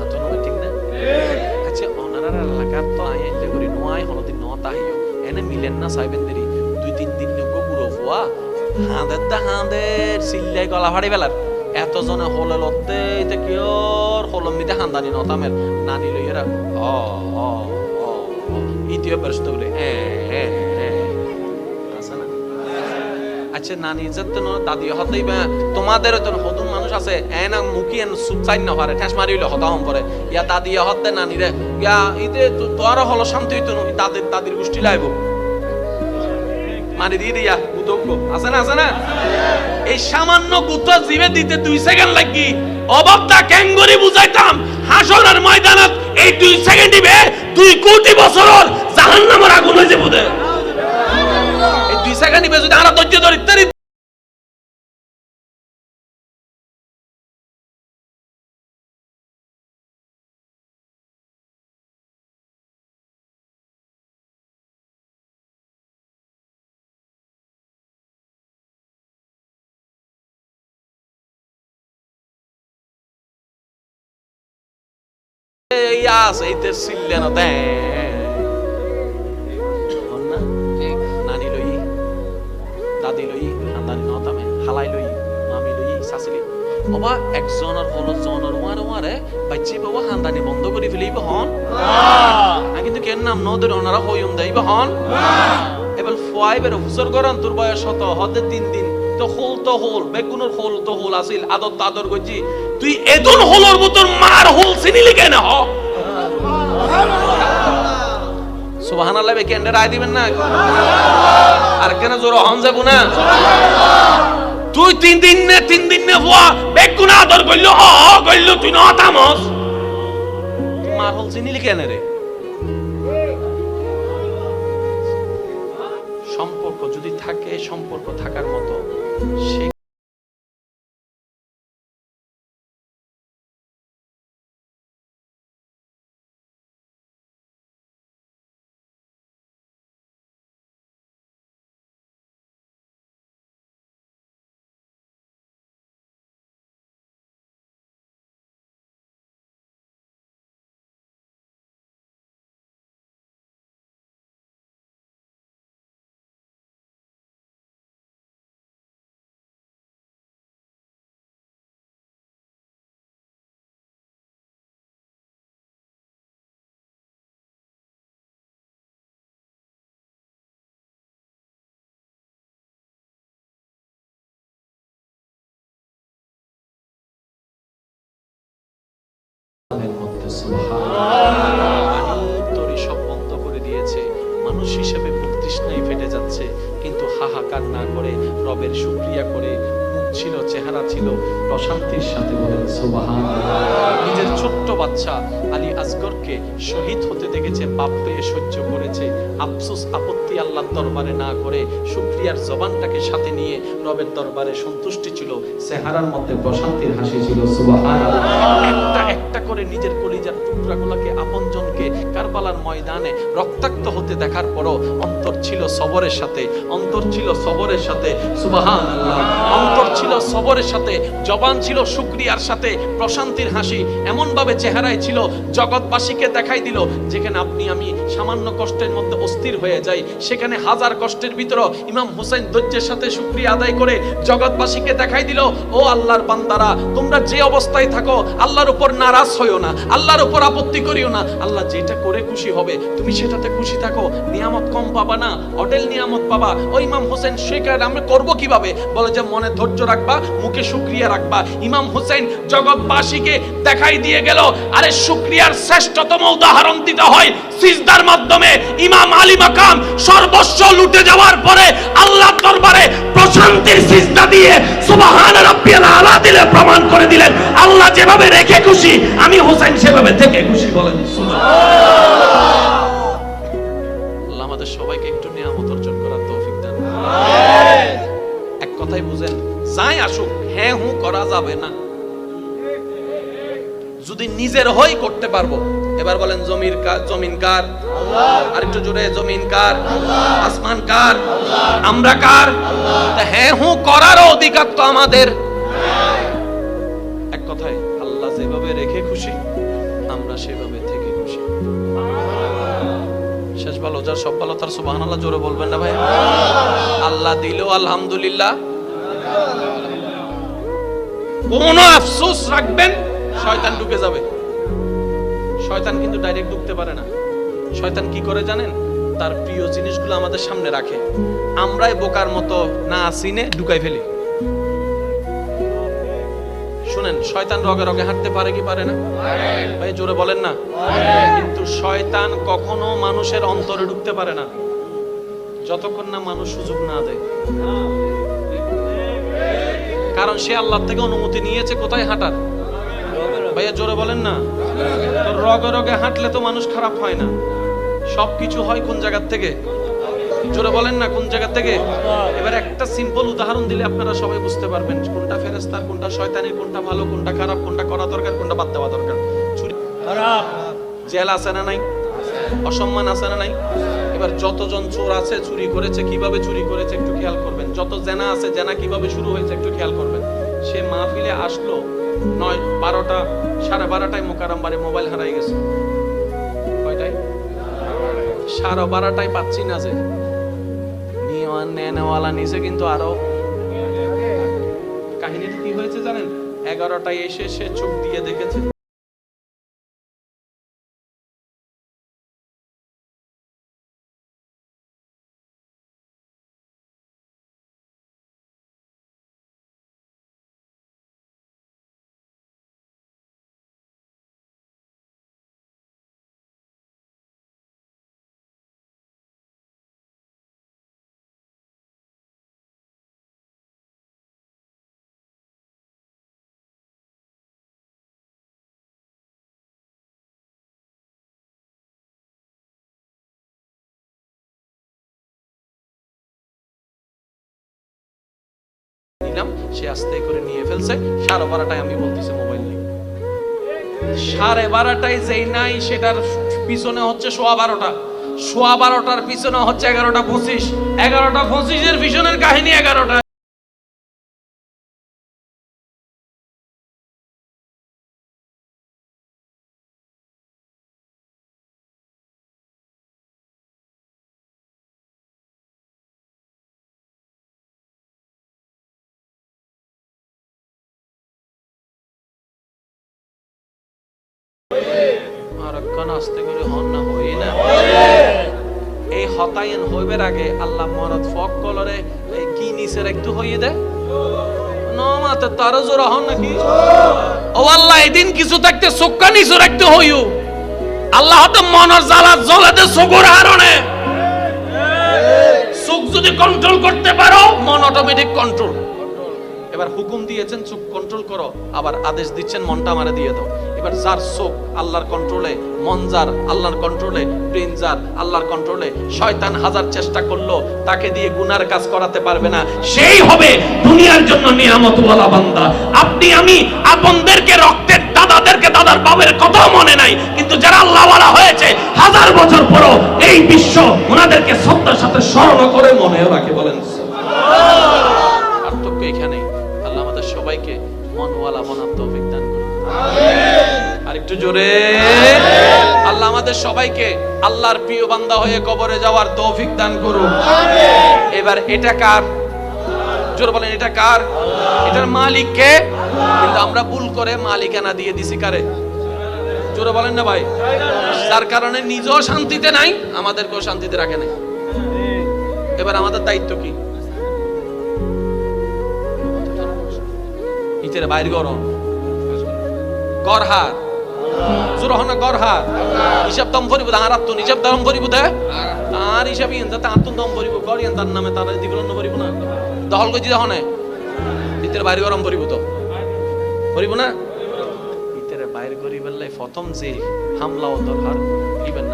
আতো নয় ঠিক না? আচ্ছা অনারার এলাকার তো আই আইলে করি নোয়াই হনদিন ন তাহিও এনে মিলেন না সাইবেন দেরি দুই, তিন দিন নগো বুড়ো ফুয়া হাঁদের দা হাঁদের সিল্লাই গলা ফাড়ি বেলার এত জনে হলে লতে এটা কি ওর হলম নিতে হান্দানি নতামের নানি লইয়েরা অ অ ইতিও না আচ্ছা নানি যেতে ন দাদি হতেই বা তোমাদের তো হতুন মানুষ আছে, এন সুপ চাই না পারে, ঠেস মারিলে হতা হম পরে ইয়া দাদি হতে নানি রে ইয়া ইতে তোর হলো শান্তি হইতো না দাদির দাদির গোষ্ঠী লাইব। মারি আছে না আছে না? এই সামান্য গুত জিবে দিতে দুই সেকেন্ড লাগি। অবাবটা ক্যাঙ্গরি বুঝাইতাম, হাসরের ময়দানত এই দুই সেকেন্ড দিবে দুই কোটি বছরের জাহান্নামের আগুন হয়ে দিবে যদি আরা ধৈর্য ধরি তারি এই আস এইতে সিল্লে না ওবা একজনের হলো জনের ওয়ারে ওয়ারে বাচ্চি বাবা হান্দানি বন্ধ করে ফেলিব হন। কিন্তু কেন নাম নদের ওনারা হইম দেইব হন। এবার ফাইভের হুসর গরান তোর বয়স হত হতে তিন দিন। তো হোল তো হোল বেগুনের হোল তো হোল আসিল আদর তাদর গজি তুই এদন হোলর মতন মার হোল চিনিলি কেন হ? সুবহানাল্লাহ বে কেন্দ্রে রায় দিবেন না। আর কেন জোর হন যাব না? তুই তিন দিন নে, তিন দিন নে হুয়া, বেগুন আদর কইল হ কইল তুই না তামস মার হল চিনিলি কেন রে? সম্পর্ক যদি থাকে, সম্পর্ক থাকার মতো, সে তোরই সব বন্ধ করে না করে রবের শুক্রিয়া করে ছিল, চেহারা ছিল প্রশান্তির সাথে। নিজের ছোট্ট বাচ্চা আলী আসগরকে শহীদ হতে দেখেছে পেয়ে সহ্য করেছে, আফসোস আপত্তি আল্লাহর দরবারে না করে শুক্রিয়ার জবানটাকে সাথে নিয়ে রবের দরবারে সন্তুষ্টি ছিল, চেহারার মধ্যে প্রশান্তির হাসি ছিল। একটা একটা করে নিজের কলিজার টুকরাগুলোকে আপনজনকে কারবালার ময়দানে রক্তাক্ত হতে দেখার পরও অন্তর ছিল সবরের সাথে, অন্তর ছিল সবরের সাথে, সুবহানাল্লাহ অন্তর ছিল সবরের সাথে, জবান ছিল শুক্রিয়ার সাথে, প্রশান্তির হাসি এমন ভাবে চেহারায় ছিল, জগৎবাসীকে দেখাই দিল, যেখানে আপনি, আমি সামান্য কষ্টের মধ্যে অস্থির হয়ে যাই সেখানে হাজার কষ্টের ভিতর ইমাম হুসাইন ধৈর্যের সাথে শুক্রিয়া আদায় করে জগৎবাসীকে দেখাই দিল, ও আল্লাহর বান্দারা, তোমরা যে অবস্থায় থাকো, আল্লাহর উপর নারাজ হইও না, আল্লাহর উপর আপত্তি করিও না। আল্লাহ যেটা করে খুশি হবে, তুমি সেটাতে খুশি থাকো। নিয়ামত কম পাবা না, অটেল নিয়ামত পাবা। ও ইমাম হোসেন শেখার আমরা করব কীভাবে? বলে যে, মনে ধৈর্য রাখবা, মুখে শুক্রিয়া রাখবা। ইমাম হোসেন জগৎবাসীকে দেখাই দিয়ে গেল, আরে শুক্রিয়ার শ্রেষ্ঠতম উদাহরণ দিতে হয় সিজদার মাধ্যমে। ইমাম আলী মাকাম সর্বস্ব লুটে যাওয়ার পরে আল্লাহর দরবারে প্রশান্তির সিজদা দিয়ে সুবহান রাব্বিয়াল আলা দিলে প্রমাণ করে দিলেন আল্লাহ যেভাবে রেখে খুশি আমি হোসেন সেভাবে থেকে খুশি বলেন। আল্লাহ আমাদের সবাইকে একটু নিয়ামত অর্জন করার তৌফিক দান এক কথাই বুঝেন যাই আসুক হ্যাঁ হু করা যাবে না। যদি নিজের হই করতে পারব এবার বলেন জমির জমিন কার? আর একটু জোরে জমিন কার? আসমান কার? আমরা কার? হ্যাঁ হু করার অধিকার তো আমাদের। এক কথা কোথায় আল্লাহ যেভাবে রেখে খুশি আমরা সেভাবে থেকে খুশি। শেষ ভালো যার সব ভালো তার সুবাহ আল্লাহ জোরে বলবেন না ভাই? আল্লাহ। দিলেও আলহামদুলিল্লাহ। কোন আফসোস রাখবেন শয়তান ঢুকে যাবে। শয়তান কিন্তু ডাইরেক্ট ঢুকতে পারে না। শয়তান কি করে জানেন? তার প্রিয় জিনিসগুলো আমাদের সামনে রাখে। আমরাই বোকার মতো না আসিনে ঢুকাই ফেলি। শুনেন, শয়তান রগে রগে হাঁটতে পারে কি পারে না? ভাই, জোরে বলেন না। কিন্তু শয়তান কখনো মানুষের অন্তরে ঢুকতে পারে না। যতক্ষণ না মানুষ সুযোগ না দেয়। কারণ সে আল্লাহ থেকে অনুমতি নিয়েছে কোথায় হাঁটার? ভাইয়া, জোরে বলেন না। রগে রগে হাঁটলে তো মানুষ খারাপ হয় না। সবকিছু হয় কোন জায়গার থেকে? জোরে বলেন না কোন জায়গা থেকে? এবার একটা সিম্পল উদাহরণ দিলে আপনারা সবাই বুঝতে পারবেন কোনটা ফেরেস্তার কোনটা শয়তানের কোনটা ভালো কোনটা খারাপ কোনটা করা দরকার কোনটা বাদ দেওয়া দরকার। চুরি খারাপ। জেল আছে না নাই? অসম্মান আছে না নাই? এবার যতজন চোর আছে চুরি করেছে কীভাবে চুরি করেছে একটু খেয়াল করবেন। যত জেনা আছে জেনা কীভাবে শুরু হয়েছে একটু খেয়াল করবেন। সে মাহফিলে আসলো নয় বারোটা সাড়ে বারোটায় মোকারাম বাড়ি মোবাইল হারাই গেছে। সাড়ে বাড়াটাই পাচ্ছি না যে। নেওয়ালা নিচে কিন্তু আরও। কাহিনীটা কি হয়েছে জানেন? এগারোটায় এসে সে চোখ দিয়ে দেখেছে। সে আস্তে করে নিয়ে ফেলছে। সাড়ে বারোটায় আমি বলতেছি মোবাইল নেই। সাড়ে বারোটায় যেই নাই, সেটার পিছনে হচ্ছে সোয়া বারোটা। সোয়া বারোটার পিছনে হচ্ছে এগারোটা পঁচিশ। এগারোটা পঁচিশের পিছনের কাহিনী এগারোটা। একখান আস্তে করে হন হই না। এই হতায়ন হইবার আগে আল্লাহ মরদ ফক কলরে কি নিচের একটু হইয়ে দে। নমাতে তারও জোর হন নাকি? ও আল্লাহ, এদিন কিছু থাকতে চোখা নিচু রাখতে হইউ আল্লাহ তো মনের জ্বালা জ্বলাতে চোখের হারণে। চোখ যদি কন্ট্রোল করতে পারো, মন অটোমেটিক কন্ট্রোল এবার হুকুম দিয়েছেন, চোখ কন্ট্রোল করো। আবার আদেশ দিচ্ছেন, মনটা আমারে দিয়ে দাও। এবার যার চোখ আল্লাহর কন্ট্রোলে মন যার আল্লাহর কন্ট্রোলে ব্রেন যার আল্লাহর কন্ট্রোলে শয়তান হাজার চেষ্টা করল, তাকে দিয়ে গুনার কাজ করাতে পারবে না। সেই হবে দুনিয়ার জন্য নিয়ামত ওয়ালা বান্দা। আপনি, আমি আপনদেরকে রক্তের দাদাদেরকে দাদার বাবের কথাও মনে নাই, কিন্তু যারা আল্লাহওয়ালা হয়েছে, হাজার বছর পরও এই বিশ্ব ওনাদেরকে শ্রদ্ধার সাথে স্মরণ করে মনেও রাখে বলেন। পার্থক্য এখানেই। একটু জোরে। আল্লাহ আমাদের সবাইকে আল্লাহর প্রিয় বান্দা হয়ে কবরে যাওয়ার তৌফিক দান করুন এবার এটা কার? জোরে বলেন এটা কার? এটার মালিক কে? কিন্তু আমরা ভুল করে মালিকানা দিয়ে দিছি কারে? জোরে বলেন না ভাই। তার কারণে নিজেও শান্তিতে নাই আমাদেরকেও শান্তিতে রাখে নাই। এবার আমাদের দায়িত্ব কি? ইতের বাইর গরম। গরহার জোরহন গরহার হিসাব দম ভরিব আর আত্ম হিসাব দম ভরিব দে। আর হিসাব ইন তা আত্ম দম ভরিব গরিয়ান তার নামে তার দিগুলো ন ভরিব না। দহল গজি দহনে ইতের বাইর গরম ভরিব তো। ভরিব না? ইতের বাইর গরিবের লাই প্রথম যে হামলা ও দরকার, ইবেন